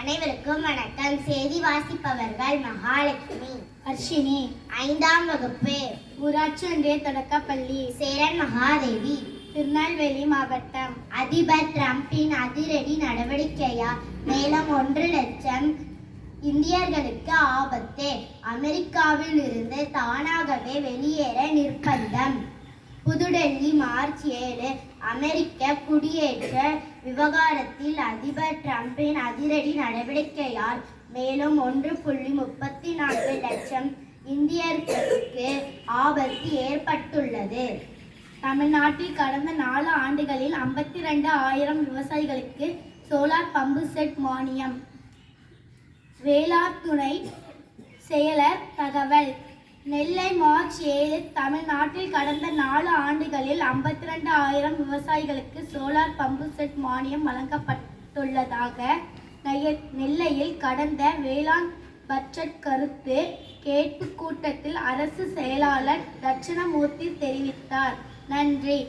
அனைவருக்கும் வணக்கம். செய்தி வாசிப்பவர்கள் மகாலட்சுமி. அர்ஷினி ஐந்தாம் வகுப்பு. ஊராட்சி ஒன்றிய தொடக்கப்பள்ளி. சேரன் மகாதேவி. திருநெல்வேலி மாவட்டம். அதிபர் டிரம்பின் அதிரடி நடவடிக்கையால் மேலும் ஒன்று லட்சம் இந்தியர்களுக்கு ஆபத்து. அமெரிக்காவில் இருந்து தானாகவே வெளியேற நிர்பந்தம். புதுடெல்லி மார்ச் ஏழு. அமெரிக்க குடியேற்ற விவகாரத்தில் அதிபர் டிரம்பின் அதிரடி நடவடிக்கையால் மேலும் ஒன்று புள்ளி முப்பத்தி நான்கு லட்சம் இந்தியர்களுக்கு ஆபத்து ஏற்பட்டுள்ளது. தமிழ்நாட்டில் கடந்த நாலு ஆண்டுகளில் ஐம்பத்தி ரெண்டு ஆயிரம் விவசாயிகளுக்கு சோலார் பம்பு செட் மானியம். வேளாண் துணை செயலர் தகவல் நெல்லை மார்ச் ஏழு தமிழ்நாட்டில் கடந்த நாலு ஆண்டுகளில் ஐம்பத்தி ரெண்டு ஆயிரம் விவசாயிகளுக்கு சோலார் பம்பு செட் மானியம் வழங்கப்பட்டுள்ளதாக நெல்லையில் கடந்த வேளாண் பட்ஜெட் கருத்து கேட்பு கூட்டத்தில் அரசு செயலாளர் தட்சிணமூர்த்தி தெரிவித்தார். நன்றி.